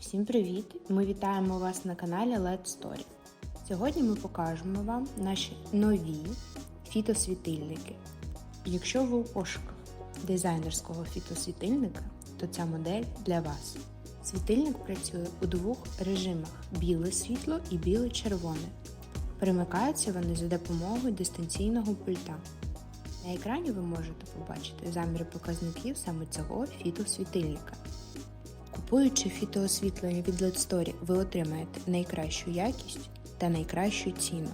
Всім привіт! Ми вітаємо вас на каналі LED Story. Сьогодні ми покажемо вам наші нові фітосвітильники. Якщо ви у пошуках дизайнерського фітосвітильника, то ця модель для вас. Світильник працює у двох режимах: біле світло і біле-червоне. Перемикаються вони за допомогою дистанційного пульта. На екрані ви можете побачити заміри показників саме цього фітосвітильника. Купуючи фітоосвітлення від LED Story, ви отримаєте найкращу якість та найкращу ціну.